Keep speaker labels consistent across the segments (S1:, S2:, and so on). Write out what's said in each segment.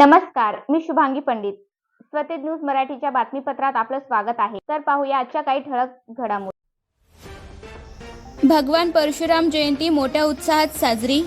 S1: नमस्कार मी शुभांगी पंडित. स्वतेज न्यूज मराठीच्या बातमीपत्रात आपलं स्वागत आहे. तर पाहूया आजच्या काही ठळक घडामोडी.
S2: भगवान परशुराम जयंती मोठ्या उत्साहात साजरी.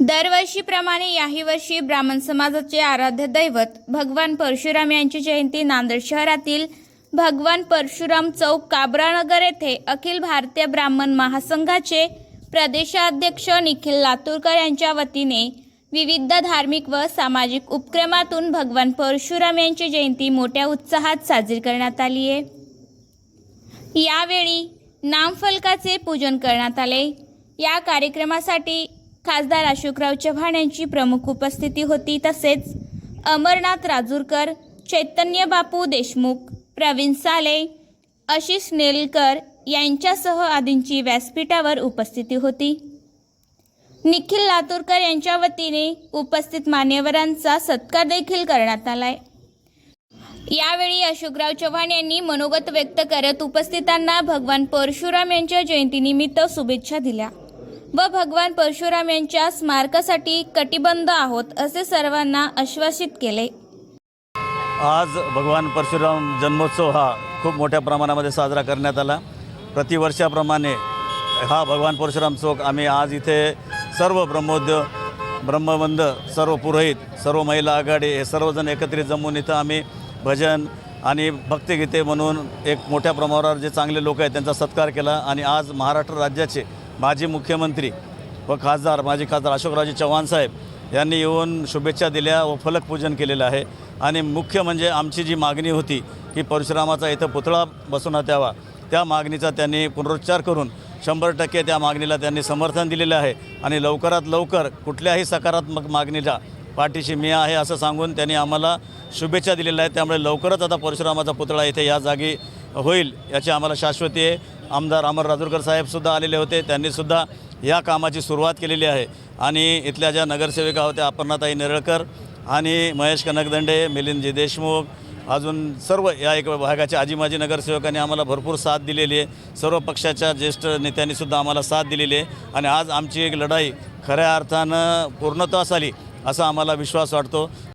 S2: दरवर्षीप्रमाणे याही वर्षी ब्राह्मण समाजाचे आराध्य दैवत भगवान परशुराम यांची जयंती नांदेड शहरातील भगवान परशुराम चौक काबरानगर येथे अखिल भारतीय ब्राह्मण महासंघाचे प्रदेशाध्यक्ष निखिल लातूरकर यांच्या वतीने विविध धार्मिक व सामाजिक उपक्रमातून भगवान परशुराम यांची जयंती मोठ्या उत्साहात साजरी करण्यात आली आहे. यावेळी नामफलकाचे पूजन करण्यात आले. या कार्यक्रमासाठी खासदार अशोकराव चव्हाण यांची प्रमुख उपस्थिती होती. तसेच अमरनाथ राजूरकर चैतन्य बापू देशमुख प्रवीण साले आशिष नेलकर यांच्यासह आदींची व्यासपीठावर उपस्थिती होती. निखिल लातूरकर यांच्या वतीने उपस्थित मान्यवरांचा सत्कार देखील करण्यात आलाय. यावेळी अशोकराव चव्हाण यांनी मनोगत व्यक्त करत उपस्थितांना भगवान परशुराम यांच्या जयंतीनिमित्त शुभेच्छा दिल्या व भगवान परशुराम यांच्या स्मारकासाठी कटिबंध आहोत असे सर्वांना आश्वासित केले.
S3: आज भगवान परशुराम जन्मोत्सव हा खूप मोठ्या प्रमाणामध्ये साजरा करण्यात आला. प्रतिवर्षाप्रमाणे हा भगवान परशुराम चौक आम्ही आज इथे सर्व ब्रह्मोद्य ब्रह्मबंध सर्व पुरोहित सर्व महिला आघाडी हे सर्वजण एकत्रित जमून इथं आम्ही भजन आणि भक्तिगीते म्हणून एक मोठ्या प्रमाणावर जे चांगले लोक आहेत त्यांचा सत्कार केला. आणि आज महाराष्ट्र राज्याचे माजी मुख्यमंत्री व खासदार माजी खासदार अशोकरावजी चव्हाण साहेब यांनी येऊन शुभेच्छा दिल्या व फलकपूजन केलेलं आहे. आणि मुख्य म्हणजे आमची जी मागणी होती की परशुरामाचा इथं पुतळा बसवण्यात यावा त्या मागणीचा त्यांनी पुनरुच्चार करून शंभर टक्के त्या मागणीला त्यांनी समर्थन दिलेलं आहे. आणि लवकरात लवकर कुठल्याही सकारात्मक मागणीला पाठीशी मी आहे असं सांगून त्यांनी आम्हाला शुभेच्छा दिलेल्या आहेत. त्यामुळे लवकरच आता परशुरामाचा पुतळा इथे या जागी होईल याची आम्हाला शाश्वती आहे. आमदार अमर राजूरकर साहेबसुद्धा आलेले होते. त्यांनीसुद्धा या कामाची सुरुवात केलेली आहे. आणि इथल्या ज्या नगरसेविका होत्या अपर्णाताई नेरळकर आणि महेश कनकदंडे मिलिंदजी देशमुख अजून सर्व या एक भागाच्या आजी माजी नगरसेवकांनी आम्हाला भरपूर साथ दिलेली आहे. सर्व पक्षाच्या ज्येष्ठ नेत्यांनीसुद्धा आम्हाला साथ दिलेली आहे. आणि आज आमची एक लढाई खऱ्या अर्थानं पूर्णत्वास आली असा आम्हाला विश्वास वाटतो.